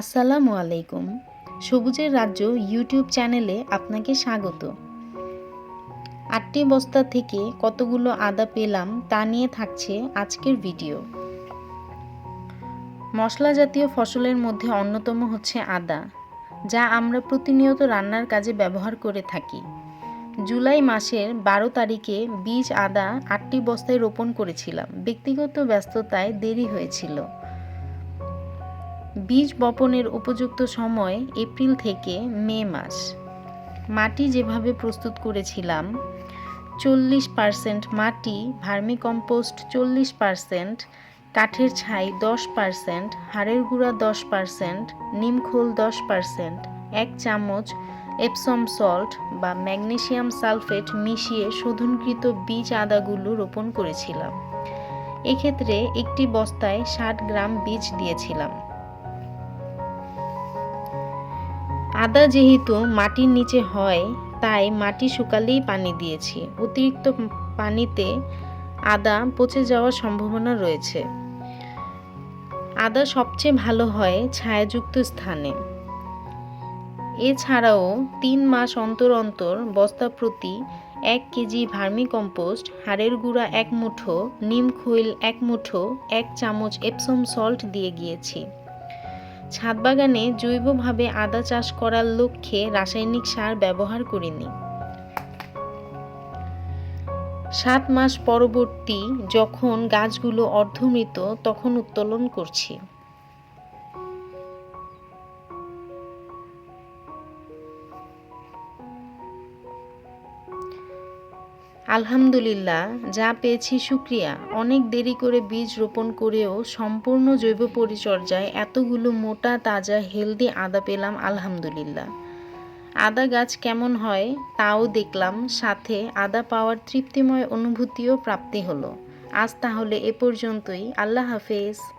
আসসালামু আলাইকুম। সবুজের রাজ্য ইউটিউব চ্যানেলে আপনাকে স্বাগত। আটটি বস্তা থেকে কতগুলো আদা পেলাম তা নিয়ে থাকছে আজকের ভিডিও। মশলা জাতীয় ফসলের মধ্যে অন্যতম হচ্ছে আদা, যা আমরা প্রতিনিয়ত রান্নার কাজে ব্যবহার করে থাকি। জুলাই মাসের বারো তারিখে বীজ আদা আটটি বস্তায় রোপণ করেছিলাম। ব্যক্তিগত ব্যস্ততায় দেরি হয়েছিল। বীজ বপনের উপযুক্ত সময় এপ্রিল থেকে মে মাস। মাটি যেভাবে প্রস্তুত করেছিলাম, চল্লিশ পারসেন্ট মাটি, ভার্মিকম্পোস্ট চল্লিশ পারসেন্ট, কাঠের ছাই দশ পারসেন্ট, হাড়ের গুঁড়া দশ পারসেন্ট নিমখোল দশ পারসেন্ট, এক চামচ এপসম সল্ট বা ম্যাগনেসিয়াম সালফেট মিশিয়ে শোধনকৃত বীজ আদাগুলো রোপণ করেছিলাম। এক্ষেত্রে একটি বস্তায় ষাট গ্রাম বীজ দিয়েছিলাম। আদা যেহেতু মাটির নিচে হয়, তাই মাটি শুকালেই পানি দিয়েছি। অতিরিক্ত পানিতে আদা পচে যাওয়ার সম্ভাবনা রয়েছে। আদা সবচেয়ে ভালো হয় ছায়াযুক্ত স্থানে। এছাড়াও তিন মাস অন্তর অন্তর বস্তা প্রতি এক কেজি ভার্মি কম্পোস্ট হাড়ের গুঁড়া এক মুঠো, নিম খৈল এক মুঠো, এক চামচ এপসম সল্ট দিয়ে গিয়েছি। ছাদ বাগানে জৈবভাবে আদা চাষ করার লক্ষ্যে রাসায়নিক সার ব্যবহার করিনি। সাত মাস পরবর্তী যখন গাছগুলো অর্ধমৃত, তখন উত্তোলন করছি। আলহামদুলিল্লাহ, যা পেয়েছি শুক্রিয়া অনেক দেরি করে বীজ রোপণ করেও সম্পূর্ণ জৈব পরিচর্যায় এতগুলো মোটা, তাজা, হেলদি আদা পেলাম, আলহামদুলিল্লাহ। আদা গাছ কেমন হয় তাও দেখলাম, সাথে আদা পাওয়ার তৃপ্তিময় অনুভূতিও প্রাপ্তি হলো। আজ তাহলে এ পর্যন্তই, আল্লাহ হাফেজ।